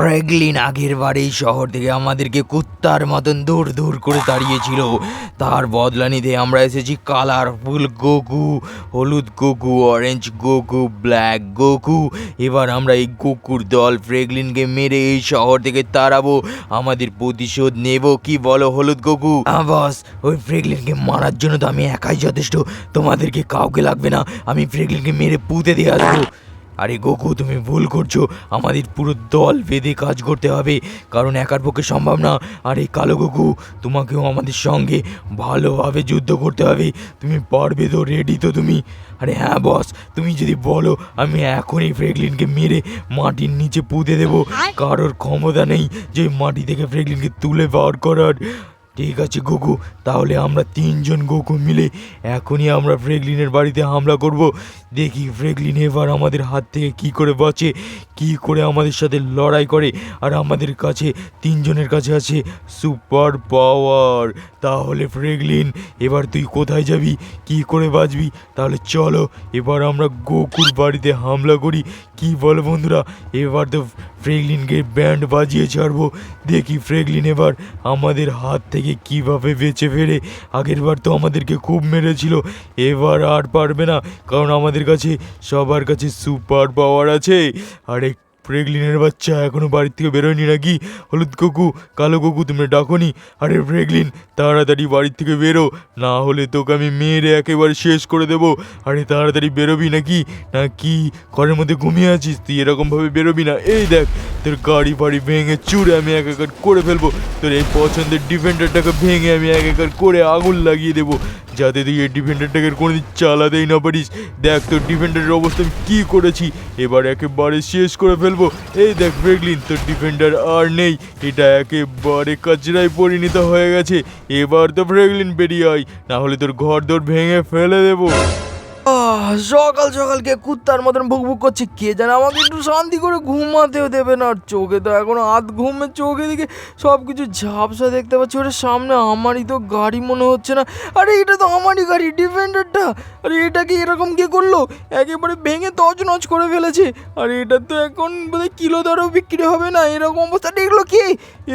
ফ্র্যাগলিন আগের বার এই শহর থেকে আমাদেরকে কুত্তার মতন দূর দূর করে তাড়িয়েছিল তার বদলা নিতে আমরা এসেছি কালারফুল গোকু হলুদ Goku orange Goku black Goku এবার আমরা এই গোকুর দল ফ্রেগলিনকে মেরে এই শহর থেকে তাড়াবো। আমাদের প্রতিশোধ নেব, কি বলো হলুদ গোকু বস, ওই ফ্রেগলিনকে মারার জন্য তো আমি একাই যথেষ্ট। তোমাদেরকে কাউকে লাগবে না, আমি ফ্রেগলিনকে মেরে পুঁতে দিয়ে আসব। আরে গোকু তুমি ভুল করছ। আমাদের পুরো দল বেঁধে কাজ করতে হবে কারণ একার পক্ষে সম্ভব না। আরে কালো গোকু তোমাকেও আমাদের সঙ্গে ভালোভাবে যুদ্ধ করতে হবে। তুমি পারবে তো রেডি তো তুমি? আরে হ্যাঁ বস তুমি যদি বলো আমি এখনই ফ্রেগলিনকে মেরে মাটির নিচে পুঁতে দেবো। কারোর ক্ষমতা নেই যে মাটি থেকে ফ্রেগলিনকে তুলে বার করার। ঠিক আছে গোকু তাহলে আমরা তিনজন গোকু মিলে এখনই আমরা ফ্রেগলিনের বাড়িতে হামলা করব। দেখি ফ্রেগলিন এবার আমাদের হাত থেকে কি করে বাঁচে, কি করে আমাদের সাথে লড়াই করে। আর আমাদের কাছে, তিনজনের কাছে আছে সুপার পাওয়ার। তাহলে ফ্রেগলিন, এবার তুই কোথায় যাবি? কি করে বাঁচবি? তাহলে চলো, এবার আমরা গোকুর বাড়িতে হামলা করি। কি বলো বন্ধুরা? এবার তো ফ্রেগলিনকে ব্যান্ড বাজিয়ে ছাড়বো। দেখি ফ্রেগলিন এবার আমাদের হাত থেকে কীভাবে বেঁচে ফেরে? আগেরবার তো আমাদেরকে খুব মেরেছিল। এবার আর পারবে না, কারণ আমাদের কাছে সবার কাছে সুপার পাওয়ার আছে। আরে ফ্রেগলিনের বাচ্চা এখনও বাড়ির থেকে বেরোয়নি নাকি? হলুদ কুকু, কালো কুকু, তুমি ডাকনি? আরে ফ্রেগলিন তাড়াতাড়ি বাড়ির থেকে বেরো। না হলে তোকে আমি মেরে একেবারে শেষ করে দেবো। আরে, তাড়াতাড়ি বেরোবি নাকি? না কি? ঘরের মধ্যে ঘুমিয়ে আছিস? তুই এরকমভাবে বেরোবি না। এই দেখ তোর গাড়ি ফাড়ি ভেঙে চুরে আমি এক একার করে ফেলব। তোর এই পছন্দের ডিফেন্ডারটাকে ভেঙে আমি এক একার করে আগুন লাগিয়ে দেবো। যাতে তুই এই ডিফেন্ডারটাকে কোনোদিন চালাতেই না পারিস। দেখ তোর ডিফেন্ডারের অবস্থা আমি কী করেছি। এবার একেবারে শেষ করে ফেলব। এই দেখ ফ্রেগলিন তোর ডিফেন্ডার আর নেই। এটা একেবারে কাচরায় পরিণত হয়ে গেছে। এবার তো ফ্রেগলিন বেরিয়ে আয়। না হলে তোর ঘর দর ভেঙে ফেলে দেবো। আহ, সকাল কে কুত্তার মতন ভুক ভুক করছে কে জানে আমাকে একটু শান্তি করে ঘুমাতেও দেবে না। আর চোখে তো এখনও আধ ঘুমে চোখে দিকে সব কিছু ঝাপসা দেখতে পাচ্ছি। ওটা সামনে আমারই তো গাড়ি মনে হচ্ছে না। আরে এটা তো আমারই গাড়ি ডিফেন্ডারটা। আরে এটাকে এরকম কে করল? একেবারে ভেঙে তছনছ করে ফেলেছে। আর এটা তো এখন বোধহয় কিলো দরেও বিক্রি হবে না এরকম অবস্থা। এগুলো কে?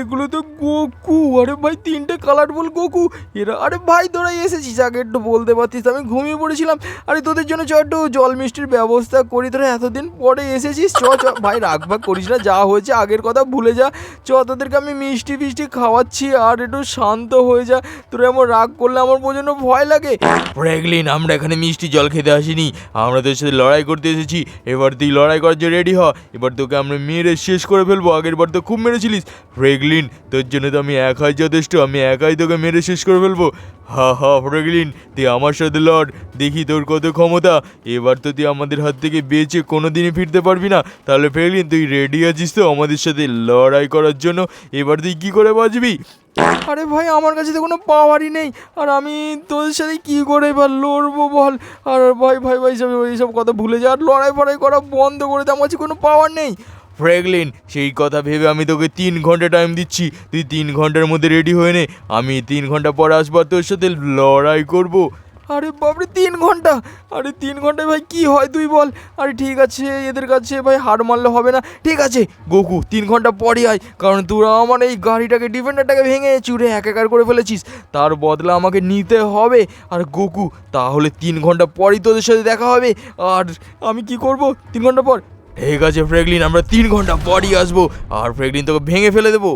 এগুলো তো গোকু। আরে ভাই তিনটে কালারফুল গোকু। এরা আরে ভাই তোরা এসেছিস আগে একটু বলতে পারতিস। আমি ঘুমিয়ে পড়েছিলাম। আরে তোদের জন্য চ একটু জল মিষ্টির ব্যবস্থা করি তোরা এতদিন পরে এসেছিস। চ চ। ভাই, রাগ ভাগ করিস না, যা হয়েছে আগের কথা ভুলে যা। চ, তোদেরকে আমি মিষ্টি ফিষ্টি খাওয়াচ্ছি আর একটু শান্ত হয়ে যা। তোরা এমন রাগ করলে আমার প্রচণ্ড ভয় লাগে। ফ্র্যাগলিন আমরা এখানে মিষ্টি জল খেতে আসিনি। আমরা তোর সাথে লড়াই করতে এসেছি। এবার তুই লড়াই করার জন্য রেডি হ। এবার তোকে আমরা মেরে শেষ করে ফেলব। আগের বার তো খুব মেরেছিলিস। ফ্রেগলিন তোর জন্য তো আমি একাই যথেষ্ট। আমি একাই তোকে মেরে শেষ করে ফেলব। হা হা ফ্রেগলিন তুই আমার সাথে লড়। দেখি তোর কত ক্ষমতা। এবার তো তুই আমাদের হাত থেকে বেঁচে কোনো দিনই ফিরতে পারবি না। তাহলে ফ্রেগলিন তুই রেডি আছিস তো আমাদের সাথে লড়াই করার জন্য? এবার তুই কী করে বাঁচবি? আরে ভাই, আমার কাছে তো কোনো পাওয়ারই নেই। আর আমি তোদের সাথে কী করে এবার লড়বো বল? আর ভাই ভাই ভাই, সব এইসব কথা ভুলে যা। আর লড়াই ফড়াই করা বন্ধ করে দে, আমার কাছে কোনো পাওয়ার নেই। ফ্রেগলিন, সেই কথা ভেবে আমি তোকে তিন ঘণ্টা টাইম দিচ্ছি। তুই তিন ঘণ্টার মধ্যে রেডি হয়ে নে। আমি তিন ঘণ্টা পর আসব তোর সাথে লড়াই করব। আরে বাপরে, তিন ঘণ্টা? আরে তিন ঘন্টায় ভাই, কি হয় তুই বল? আরে ঠিক আছে, এদের কাছে ভাই হার মারলে হবে না। ঠিক আছে, গোকু, তিন ঘণ্টা পরই আয়। কারণ তোরা আমার এই গাড়িটাকে, ডিফেন্ডারটাকে ভেঙে চুরে এক একার করে ফেলেছিস। তার বদলা আমাকে নিতে হবে। আর গোকু, তাহলে তিন ঘণ্টা পরই তোদের সাথে দেখা হবে। আর আমি কি করব? তিন ঘণ্টা পর ঠিক আছে ফ্রেগলিন আমরা তিন ঘণ্টা পরই আসব। আর ফ্রেগলিন তোকে ভেঙে ফেলে দেবো।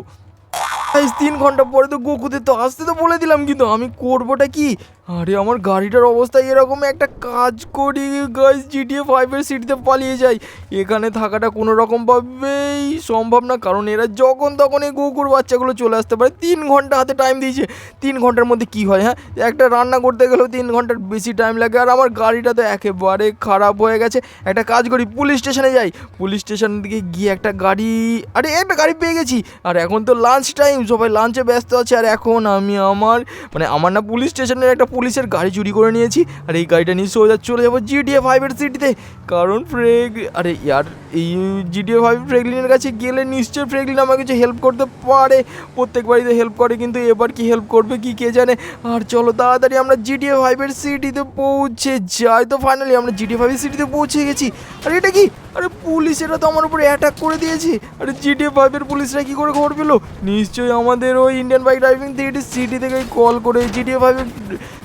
তিন ঘণ্টা পরে তো গোকুদের তো আসতে তো বলে দিলাম, কিন্তু আমি করবোটা কি? আরে, আমার গাড়িটার অবস্থা এরকম, একটা কাজ করি গাইস জিটিএ ফাইভের সিটিতে পালিয়ে যাই। এখানে থাকাটা কোনো রকমভাবেই সম্ভব না, কারণ এরা যখন তখন এই কুকুর বাচ্চাগুলো চলে আসতে পারে। তিন ঘণ্টা হাতে টাইম দিয়েছে। তিন ঘণ্টার মধ্যে কি হয় হ্যাঁ? একটা রান্না করতে গেলেও তিন ঘণ্টার বেশি টাইম লাগে, আর আমার গাড়িটা তো একেবারে খারাপ হয়ে গেছে। একটা কাজ করি পুলিশ স্টেশনে যাই। পুলিশ স্টেশন দিকে গিয়ে একটা গাড়ি, আরে, একটা গাড়ি পেয়ে গেছি। আর এখন তো লাঞ্চ টাইম সবাই লাঞ্চে ব্যস্ত আছে। আর এখন আমি আমার মানে আমার না পুলিশ স্টেশনের একটা পুলিশের গাড়ি চুরি করে নিয়েছি, আর এই গাড়িটা নিয়ে সোজা চলে যাব জিটিএ ফাইভের সিটিতে কারণ ফ্রেগ আরে ইয়ার, এই জিডিএ ফাইভ ফ্রেগলিনের কাছে গেলে নিশ্চয়ই ফ্রেগলিন আমাকে কিছু হেল্প করতে পারে। প্রত্যেক বাড়িতে হেল্প করে, কিন্তু এবার কি হেল্প করবে কি কে জানে? আর চলো তাড়াতাড়ি আমরা জিডিএ ফাইভের সিটিতে পৌঁছে যাই। তো ফাইনালি আমরা জিটিএ ফাইভের সিটিতে পৌঁছে গেছি। আর এটা কি? আরে পুলিশেরা তো আমার উপরে অ্যাটাক করে দিয়েছে। আরে জিটিএ ফাইভের পুলিশরা কি করে খবর পেল? নিশ্চয়ই আমাদের ওই Indian bike driving three city থেকে কল করে জিটিএ ফাইভের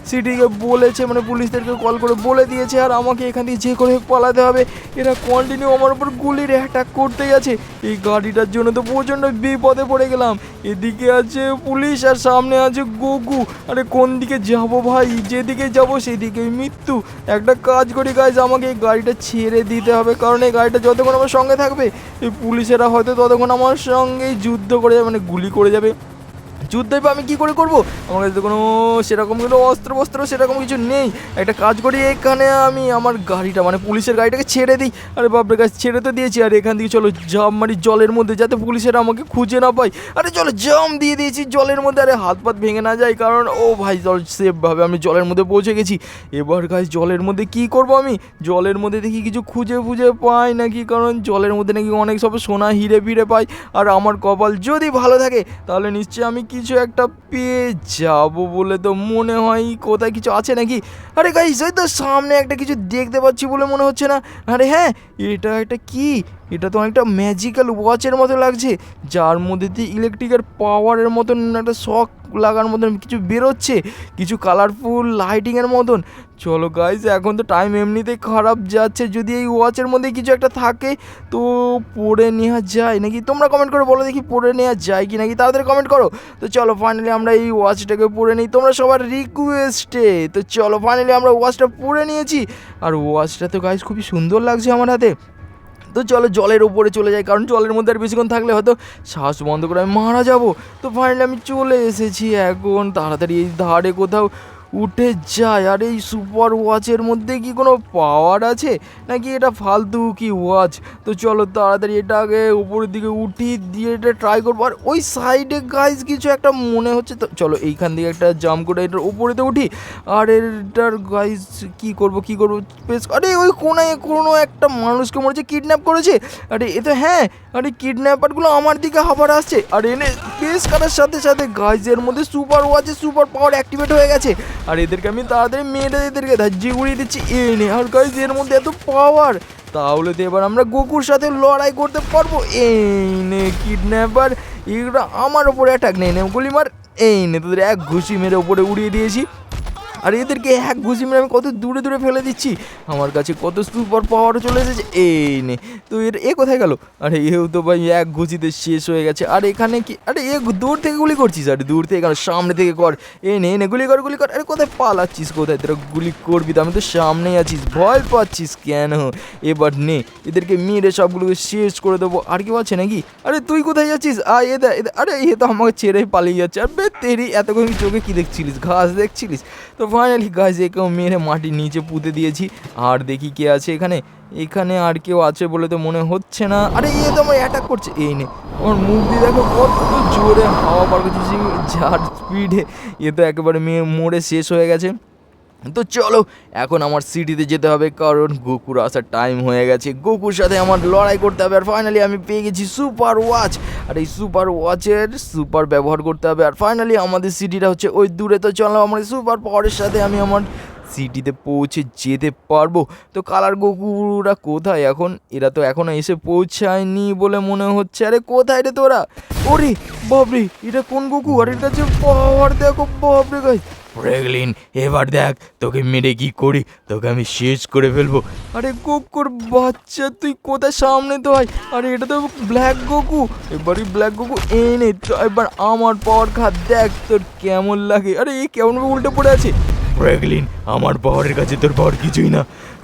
সিটিকে বলেছে মানে পুলিশদেরকে কল করে বলে দিয়েছে, আর আমাকে এখান থেকে যে করে পালাতে হবে। এরা কন্টিনিউ আমার উপর গুলির অ্যাটাক করতে গেছে এই গাড়িটার জন্য তো প্রচণ্ড বিপদে পড়ে গেলাম। এদিকে আছে পুলিশ, আর সামনে আছে গোগু। আরে কোন দিকে যাব ভাই? যেদিকে যাব সেদিকেই মৃত্যু। একটা কাজ করি গাইজ আমাকে এই গাড়িটা ছেড়ে দিতে হবে, কারণ এই গাড়িটা যতক্ষণ আমার সঙ্গে থাকবে, এই পুলিশেরা হয়তো ততক্ষণ আমার সঙ্গেই যুদ্ধ করে যাবে মানে গুলি করে যাবে। যুদ্ধে বা আমি কি করে করব? আমার কাছে কোনো সেরকম কোনো অস্ত্র বস্ত্র সেরকম কিছু নেই। একটা কাজ করি, এখানে আমি আমার গাড়িটা মানে পুলিশের গাড়িটাকে ছেড়ে দিই। আরে বাপরে, গাছ, ছেড়ে তো দিয়েছি। আর এখান থেকে চলো জাম মারি জলের মধ্যে, যাতে পুলিশেরা আমাকে খুঁজে না পায়। আরে চলো জাম দিয়ে দিয়েছি জলের মধ্যে। আরে হাত পাত ভেঙে না যায়, কারণ ও ভাই জল সেফভাবে আমি জলের মধ্যে পৌঁছে গেছি। এবার গাছ, জলের মধ্যে কি করব আমি? জলের মধ্যে দেখি কিছু খুঁজে খুঁজে পাই নাকি, কারণ জলের মধ্যে নাকি অনেক সব সোনা হিরে ফিরে পাই। আর আমার কপাল যদি ভালো থাকে, তাহলে নিশ্চয়ই আমি কিছু একটা পেয়ে যাব বলে তো মনে হয়। কোথায় কিছু আছে নাকি? আরে গাইস ওই তো সামনে একটা কিছু দেখতে পাচ্ছি বলে মনে হচ্ছে না। আরে হ্যাঁ এটা একটা কি? এটা তো অনেকটা ম্যাজিক্যাল ওয়াচের মতো লাগছে, যার মধ্যে দিয়ে ইলেকট্রিকের পাওয়ারের মতন একটা শক লাগার মতন কিছু বেরোচ্ছে, কিছু কালারফুল লাইটিংয়ের মতন। চলো গাইজ এখন তো টাইম এমনিতেই খারাপ যাচ্ছে, যদি এই ওয়াচের মধ্যে কিছু একটা থাকে, তো পড়ে নেওয়া যায়। নাকি তোমরা কমেন্ট করে বলো দেখি পড়ে নেওয়া যায় কি নাকি তাড়াতাড়ি কমেন্ট করো। তো চলো ফাইনালি আমরা এই ওয়াচটাকে পড়ে নিই, তোমরা সবার রিকোয়েস্টে তো চলো ফাইনালি আমরা ওয়াচটা পড়ে নিয়েছি। আর ওয়াচটা তো গাইজ খুবই সুন্দর লাগছে আমার হাতে। তো চলো জলের উপরে চলে যাই, কারণ জলের মধ্যে আর বেশিক্ষণ থাকলে হয়তো শ্বাস বন্ধ করে আমি মারা যাব। তো ফাইনালি আমি চলে এসেছি এখন, তাড়াতাড়ি এই ধারে কোথাও উঠে যায়। আর, এই সুপার ওয়াচের মধ্যে কি কোনো পাওয়ার আছে? নাকি এটা ফালতু কি ওয়াচ তো চলো তাড়াতাড়ি এটাকে উপরের দিকে উঠি দিয়ে এটা ট্রাই করব। আর ওই সাইডে গাইজ কিছু একটা মনে হচ্ছে তো চলো এইখান থেকে একটা জাম করে এটার উপরেতে উঠি। আর এটার গাইজ কি করব কি করব? বেশ, আরে, ওই কোনায় কোনো একটা মানুষকে মনে হচ্ছে কিডন্যাপ করেছে। আরে, এ তো হ্যাঁ আরে কিডন্যাপারগুলো আমার দিকে হাবার আসছে। আর এনে বেশ কাটার সাথে সাথে গাইজের মধ্যে সুপার ওয়াচে সুপার পাওয়ার অ্যাক্টিভেট হয়ে গেছে। আর এদেরকে আমি তাড়াতাড়ি মেয়েটা এদেরকে ধাজ্জি উড়িয়ে দিচ্ছি। এনে আর গাইজ এর মধ্যে এত পাওয়ার তাহলে তো এবার আমরা গোকুর সাথে লড়াই করতে পারব। এই নে কিডন্যাপার এগুলো আমার ওপরে অ্যাটাক নেই নে গুলি মার এই নে, তোদের এক ঘুষি মেরে ওপরে উড়িয়ে দিয়েছি। আর এদেরকে এক ঘুষি মেরে আমি কত দূরে দূরে ফেলে দিচ্ছি। আমার কাছে কত সুপার পাওয়ারও চলে এসেছে। এই নে, তো এর, এ কোথায় গেল? আরে এও তো ভাই এক ঘুষিতে শেষ হয়ে গেছে। আর এখানে কি, আরে এ দূর থেকে গুলি করছিস? আরে দূর থেকে কেন সামনে থেকে কর। এ নে নে, গুলি কর গুলি কর। আরে কোথায় পালাচ্ছিস? কোথায় তোরা গুলি করবি? তো আমি তো সামনেই আছিস। ভয় পাচ্ছিস কেন? এবার নে, এদেরকে মেরে সবগুলোকে শেষ করে দেবো। আর কেউ আছে নাকি? আরে তুই কোথায় যাচ্ছিস? আ এ আরে এ তো আমাকে ছেড়েই পালিয়ে যাচ্ছে। আর বে, তেরি, এতক্ষণ চোখে কী দেখছিলিস? ঘাস দেখছিলিস? তো ফাইনালি গাছ একেও মেরে মাটির নিচে পুঁতে দিয়েছি। আর দেখি কে আছে এখানে। এখানে আর কেউ আছে বলে তো মনে হচ্ছে না। আরে, এ তো আমার অ্যাটাক করছে। এই নে, আমার মুখ দিয়ে দেখো কত জোরে হাওয়া পার করছে। যার স্পিডে এ তো একেবারে মেয়ে মোড়ে শেষ হয়ে গেছে। তো চলো, এখন আমার সিটিতে যেতে হবে, কারণ গোকুর আসার টাইম হয়ে গেছে। গোকুর সাথে আমার লড়াই করতে হবে আর ফাইনালি আমি পেয়ে গেছি সুপার ওয়াচ আর এই সুপার ওয়াচের সুপার ব্যবহার করতে হবে। আর ফাইনালি আমাদের সিটিটা হচ্ছে ওই দূরে। তো চলো, আমার সুপার পাওয়ারের সাথে আমি আমার সিটিতে পৌঁছে যেতে পারব। তো কালার গোকুরা কোথায় এখন? এরা তো এখনও এসে পৌঁছায়নি বলে মনে হচ্ছে। আরে কোথায় রে তোরা? ওরে বাবরে এটা কোন গোকু? আর এটা যে পাওয়ার দেখো বাবরে গাই ফ্রেগলিন এবার দেখ তোকে মেরে কি করি, তোকে আমি শেষ করে ফেলব। আরে গোকুর বাচ্চা, তুই কোথায় সামনে তো হয় আরে এটা তো ব্ল্যাক গোকু। এবারই ব্ল্যাক গোকু এনে তো এবার আমার পাওয়ার খাত, দেখ তোর কেমন লাগে। আরে এই কেমন উল্টে পড়ে আছে? ফ্রেগলিন আমার পাওয়ারের কাছে তোর পাওয়ার কিছুই না।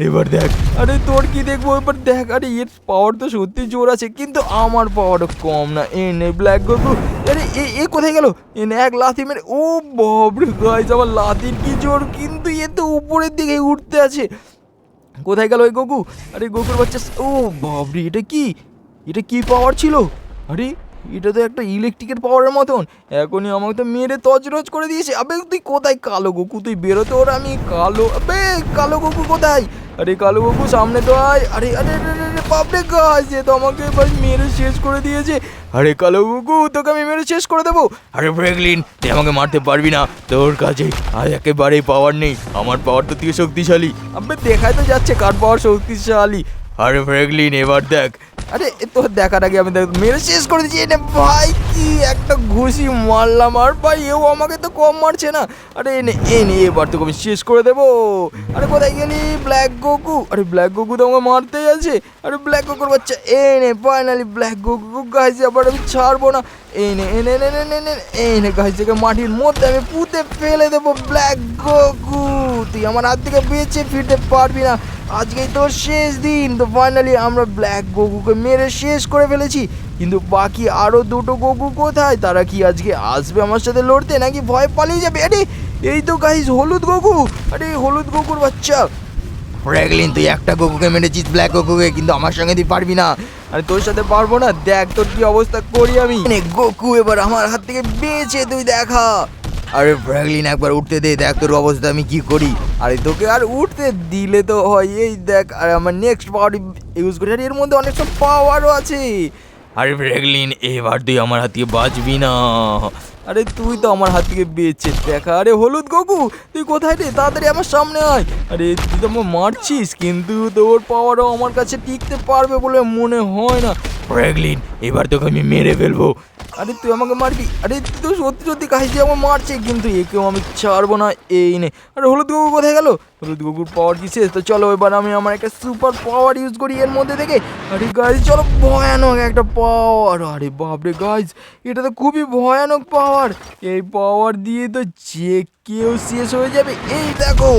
এবার দেখ। আরে তোর কি দেখব? এবার দেখ, আরে এর পাওয়ার তো সত্যি জোর আছে, কিন্তু আমার পাওয়ার কম না। এনে ব্ল্যাক গোকু আরে এ এ কোথায় গেল? এনে এক লাথি মেরে, ও বাবরে গাইজ আমার লাথির কি জোর? কিন্তু এ তো উপরের দিকে উঠতে আছে। কোথায় গেল ওই গোকু আরে গোকুর বাচ্চা, ও বাবরে এটা কি? এটা কি পাওয়ার ছিল? আরে, এটা তো একটা ইলেকট্রিকের পাওয়ারের মতন। এখনই আমাকে তো মেরে তজরজ করে দিয়েছে। আবে, তুই কোথায় কালো গোকু তুই বেরোতে ওর আমি কালো, আবে, কালো গোকু কোথায়? আরে কালু বাবু সামনে তো আয়। আরে আরে আরে, আরে, আরে বাপরে গাছ যে তো আমাকে এবার মেরে শেষ করে দিয়েছে। আরে কালো বাবু তোকে আমি মেরে শেষ করে দেবো। আরে ফ্রেগলিন তুই আমাকে মারতে পারবি না। তোর কাছে আজ একেবারেই পাওয়ার নেই। আমার পাওয়ার তো তুই শক্তিশালী। আপনি দেখাই তো যাচ্ছে কার পাওয়ার শক্তিশালী। আরে ফ্র্যাঙ্কলিন এবার দেখ। আরে, এ তো দেখার আগে আমি দেখ মেরে শেষ করে দিচ্ছি এনে ভাই, কি একটা ঘুষি মারলাম। আর ভাই, এও আমাকে তো কম মারছে না। আরে, এনে এনে, এবার তোকে আমি শেষ করে দেবো। আরে, কোথায় গেলি? ব্ল্যাক গোকু আরে ব্ল্যাক গোকু তো আমাকে মারতেই আছে। আরে ব্ল্যাক গোকুর বাচ্চা, এনে ফাইনালি ব্ল্যাক গোকু গাছ আবার আমি ছাড়বো না। এনে এনে এনে এনে এনে এনে গাছ থেকে মাটির মধ্যে আমি পুঁতে ফেলে দেবো। ব্ল্যাক গোকু তুই আমার হাত থেকে বেঁচে ফিরতে পারবি না। আজকেই তোর শেষ দিন, তো ফাইনালি আমরা ব্ল্যাক গোকুকে মেরে শেষ করে ফেলেছি। কিন্তু বাকি আরও দুটো গোকু কোথায়? তারা কি আজকে আসবে আমার সাথে লড়তে, নাকি ভয় পালিয়ে যাবে? আরে, এই তো গাইস হলুদ গোকু আরে, হলুদ গোকুর বাচ্চা! ফ্র্যাঙ্কলিন তুই একটা গোকুকে মেরেছিস ব্ল্যাক গোকুকে কিন্তু আমার সঙ্গে তুই পারবি না। আরে, তোর সাথে পারব না, দেখ তোর কি অবস্থা করি আমি। গোকু এবার আমার হাত থেকে বেঁচে তুই দেখা। আরে ফ্র্যাঙ্কলিন একবার উঠতে দে, দেখ তোর অবস্থা আমি কি করি। আরে তোকে আর উঠতে দিলে তো হয়, এই দেখ, আর আমার নেক্সট পাওয়ার ইউজ করি। আর এর মধ্যে অনেক সব পাওয়ারও আছে। আরে ফ্র্যাঙ্কলিন এবার তুই আমার হাত বাঁচবি না। আরে তুই তো আমার হাত থেকে বেঁচে, দেখা, আরে হলুদ গগু, তুই কোথায় রে? তাড়াতাড়ি আমার সামনে আয়। আরে তুই তো আমার মারছিস, কিন্তু তোর পাওয়ারও আমার কাছে টিকতে পারবে বলে মনে হয় না। ফ্র্যাঙ্কলিন এবার তোকে আমি মেরে ফেলব। আরে তুই আমাকে মারবি? আরে তুই সত্যি সত্যি কাহিজি আমার মারছে, কিন্তু একেও আমি ছাড়বো না এই নে। আরে হলুদ গগু কোথায় গেল? হলুদ গগুর পাওয়ার কি শেষ? তো চলো এবার আমি আমার একটা সুপার পাওয়ার ইউজ করি এর মধ্যে থেকে। আরে গাইজ চলো ভয়ানক একটা পাওয়ার আরে বাপরে গাইজ এটা তো খুবই ভয়ানক পাওয়ার এই পাওয়ার দিয়ে তো যে কেউ শেষ হয়ে যাবে। এই দেখো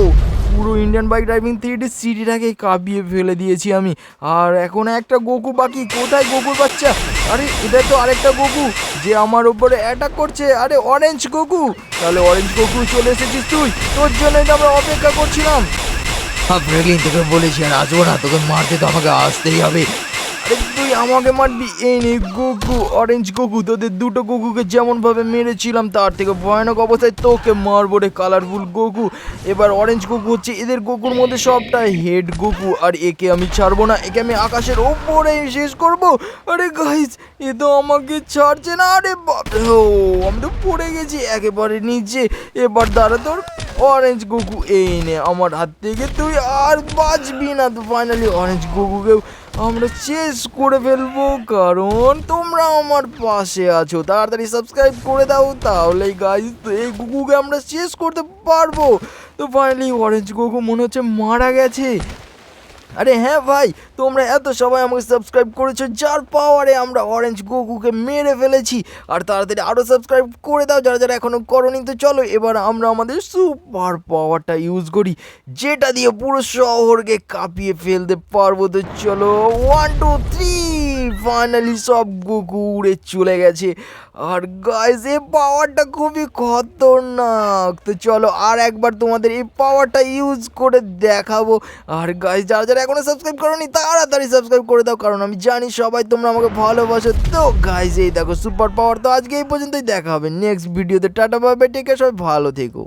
পুরো Indian bike driving three D সিটিটাকে কাঁপিয়ে ফেলে দিয়েছি আমি। আর এখন একটা গোকু বাকি কোথায় গোকুর বাচ্চা? আরে এটা তো আরেকটা গোকু যে আমার উপরে অ্যাটাক করছে। আরে অরেঞ্জ গোকু তাহলে অরেঞ্জ গোকু চলে এসেছিস তুই। তোর জন্যই তো আমরা অপেক্ষা করছিলাম। তোকে বলেছি আর আসব না, তোকে মারতে তো আমাকে আসতেই হবে। তুই আমাকে মারবি? এই নে গোকু অরেঞ্জ গোকু তোদের দুটো গোকুকে যেমন ভাবে মেরেছিলাম, তার থেকে ভয়ানক অবস্থায় তোকে মারবো রে কালারফুল গোকু এবার অরেঞ্জ গোকু হচ্ছে এদের গোকুর মধ্যে সবটা হেড গোকু আর একে আমি ছাড়বো না, একে আমি আকাশের ওপরে শেষ করব। আরে গাইস এ তো আমাকে ছাড়ছে না, আরে বাপরে, ও, আমি তো পড়ে গেছি একেবারে নিচে। এবার দাঁড়া তোর অরেঞ্জ গোকু এই নে, আমার হাত থেকে তুই আর বাঁচবি না, তো ফাইনালি অরেঞ্জ গোকুকেও আমরা শেষ করে ফেলব, কারণ তোমরা আমার পাশে আছো। তাড়াতাড়ি সাবস্ক্রাইব করে দাও, তাহলে গাইজ এই গুগুকে আমরা শেষ করতে পারব। তো ফাইনালি অরেঞ্জ গুগু মনে হচ্ছে মারা গেছে। আরে হ্যাঁ ভাই, তোমরা এত সবাই আমাকে সাবস্ক্রাইব করেছ, যার পাওয়ারে আমরা অরেঞ্জ গোকুকে মেরে ফেলেছি। আর তাড়াতাড়ি আরও সাবস্ক্রাইব করে দাও, যারা যারা এখনও করনি, তো চলো এবার আমরা আমাদের সুপার পাওয়ারটা ইউজ করি, যেটা দিয়ে পুরো শহরকে কাঁপিয়ে ফেলতে পারব। তো চলো ওয়ান টু থ্রি ফাইনালি সব গোকু উড়ে চলে গেছে। আর গাইজ এই পাওয়ারটা খুবই খতরনাক। তো চলো আর একবার তোমাদের এই পাওয়ারটা ইউজ করে দেখাবো। আর গাইজ যারা যারা এখনও সাবস্ক্রাইব করোনি, তাড়াতাড়ি সাবস্ক্রাইব করে দাও। কারণ আমি জানি সবাই তোমরা আমাকে ভালোবাসো। তো গাইজ এই দেখো সুপার পাওয়ার তো আজকে এই পর্যন্তই দেখা হবে। নেক্সট ভিডিওতে টাটা পাবে টেকে সবাই ভালো থেকো।